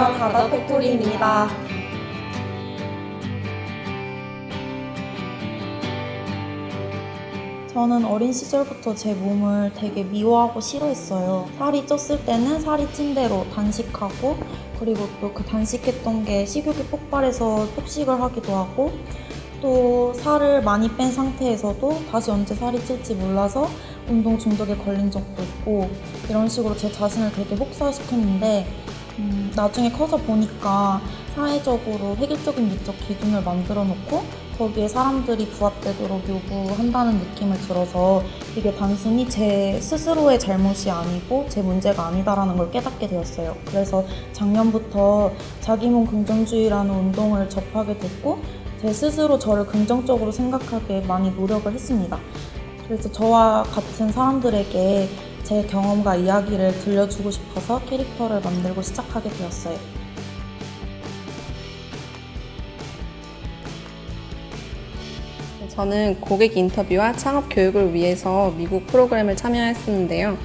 안녕하세요. 가다 팩토리입니다. 저는 어린 시절부터 제 몸을 되게 미워하고 싫어했어요. 살이 쪘을 때는 살이 찐 대로 단식하고 그리고 또 그 단식했던 게 식욕이 폭발해서 폭식을 하기도 하고 또 살을 많이 뺀 상태에서도 다시 언제 살이 찔지 몰라서 운동 중독에 걸린 적도 있고 이런 식으로 제 자신을 되게 혹사시켰는데 음, 나중에 커서 보니까 사회적으로 획일적인 미적 기준을 만들어 놓고 거기에 사람들이 부합되도록 요구한다는 느낌을 들어서 이게 단순히 제 스스로의 잘못이 아니고 제 문제가 아니다라는 걸 깨닫게 되었어요. 그래서 작년부터 자기 몸 긍정주의라는 운동을 접하게 됐고 제 스스로 저를 긍정적으로 생각하게 많이 노력을 했습니다. 그래서 저와 같은 사람들에게 제 경험과 이야기를 들려주고 싶어서 캐릭터를 만들고 시작하게 되었어요. 저는 고객 인터뷰와 창업 교육을 위해서 미국 프로그램을 참여했었는데요.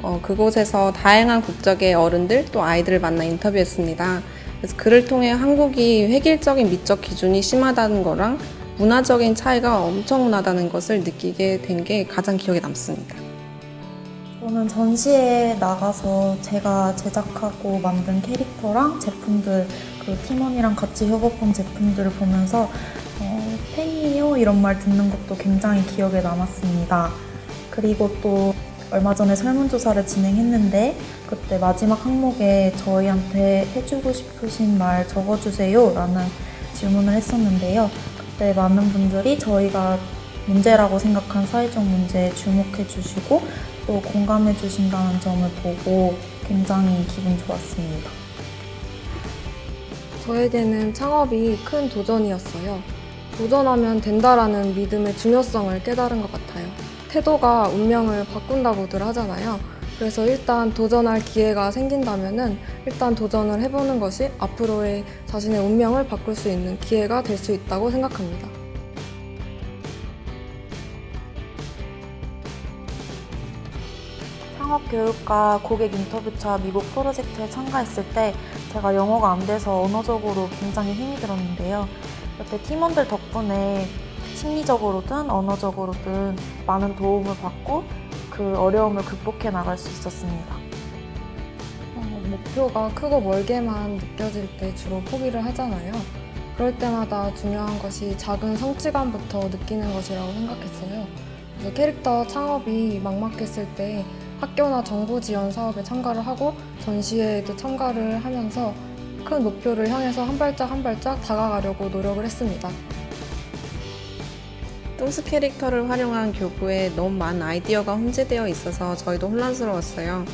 어, 그곳에서 다양한 국적의 어른들 또 아이들을 만나 인터뷰했습니다. 그래서 그를 통해 한국이 획일적인 미적 기준이 심하다는 거랑 문화적인 차이가 엄청나다는 것을 느끼게 된 게 가장 기억에 남습니다. 저는 전시에 나가서 제가 제작하고 만든 캐릭터랑 제품들, 그 팀원이랑 같이 협업한 제품들을 보면서 어, 팬이에요 이런 말 듣는 것도 굉장히 기억에 남았습니다. 그리고 또 얼마 전에 설문조사를 진행했는데 그때 마지막 항목에 저희한테 해주고 싶으신 말 적어주세요 라는 질문을 했었는데요. 그때 많은 분들이 저희가 문제라고 생각한 사회적 문제에 주목해 주시고 또 공감해 주신다는 점을 보고 굉장히 기분 좋았습니다. 저에게는 창업이 큰 도전이었어요. 도전하면 된다라는 믿음의 중요성을 깨달은 것 같아요. 태도가 운명을 바꾼다고들 하잖아요. 그래서 일단 도전할 기회가 생긴다면은 일단 도전을 해보는 것이 앞으로의 자신의 운명을 바꿀 수 있는 기회가 될 수 있다고 생각합니다. 창업교육과 고객 인터뷰차 미국 프로젝트에 참가했을 때 제가 영어가 안 돼서 언어적으로 굉장히 힘이 들었는데요. 그때 팀원들 덕분에 심리적으로든 언어적으로든 많은 도움을 받고 그 어려움을 극복해 나갈 수 있었습니다. 어, 목표가 크고 멀게만 느껴질 때 주로 포기를 하잖아요. 그럴 때마다 중요한 것이 작은 성취감부터 느끼는 것이라고 생각했어요. 그래서 캐릭터 창업이 막막했을 때 학교나 정부 지원 사업에 참가를 하고 전시회에도 참가를 하면서 큰 목표를 향해서 한 발짝 한 발짝 다가가려고 노력을 했습니다. 뚱스 캐릭터를 활용한 교구에 너무 많은 아이디어가 혼재되어 있어서 저희도 혼란스러웠어요.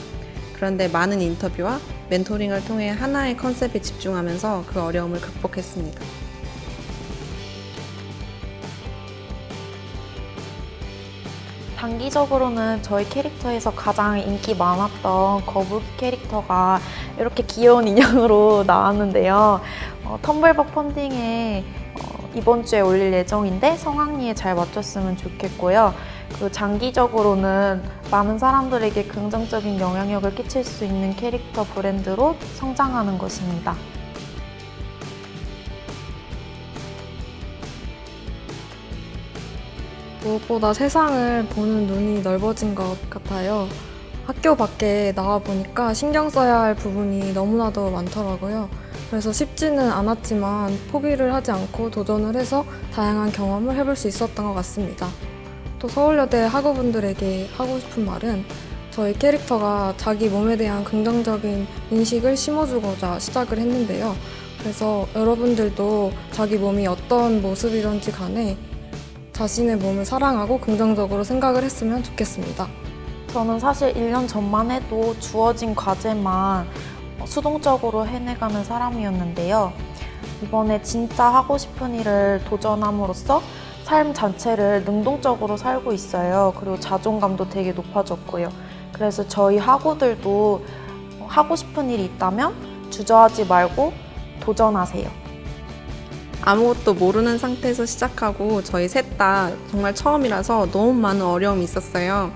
그런데 많은 인터뷰와 멘토링을 통해 하나의 컨셉에 집중하면서 그 어려움을 극복했습니다. 단기적으로는 저희 캐릭터에서 가장 인기 많았던 거북이 캐릭터가 이렇게 귀여운 인형으로 나왔는데요. 어, 텀블벅 펀딩에 어, 이번 주에 올릴 예정인데 성황리에 잘 맞췄으면 좋겠고요. 그리고 장기적으로는 많은 사람들에게 긍정적인 영향력을 끼칠 수 있는 캐릭터 브랜드로 성장하는 것입니다. 무엇보다 세상을 보는 눈이 넓어진 것 같아요. 학교 밖에 나와 보니까 신경 써야 할 부분이 너무나도 많더라고요. 그래서 쉽지는 않았지만 포기를 하지 않고 도전을 해서 다양한 경험을 해볼 수 있었던 것 같습니다. 또 서울여대 학우분들에게 하고 싶은 말은 저희 캐릭터가 자기 몸에 대한 긍정적인 인식을 심어주고자 시작을 했는데요. 그래서 여러분들도 자기 몸이 어떤 모습이든지 간에 자신의 몸을 사랑하고 긍정적으로 생각을 했으면 좋겠습니다. 저는 사실 1년 전만 해도 주어진 과제만 수동적으로 해내가는 사람이었는데요. 이번에 진짜 하고 싶은 일을 도전함으로써 삶 자체를 능동적으로 살고 있어요. 그리고 자존감도 되게 높아졌고요. 그래서 저희 학우들도 하고 싶은 일이 있다면 주저하지 말고 도전하세요. 아무것도 모르는 상태에서 시작하고 저희 셋 다 정말 처음이라서 너무 많은 어려움이 있었어요.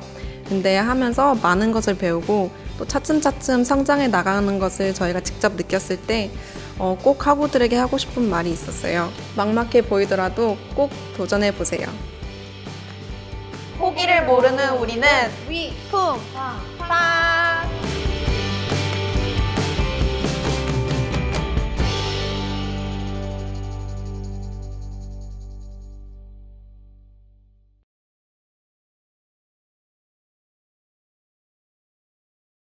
근데 하면서 많은 것을 배우고 또 차츰차츰 성장해 나가는 것을 저희가 직접 느꼈을 때 어, 꼭 학우들에게 하고 싶은 말이 있었어요. 막막해 보이더라도 꼭 도전해 보세요. 포기를 모르는 우리는 위풍 빵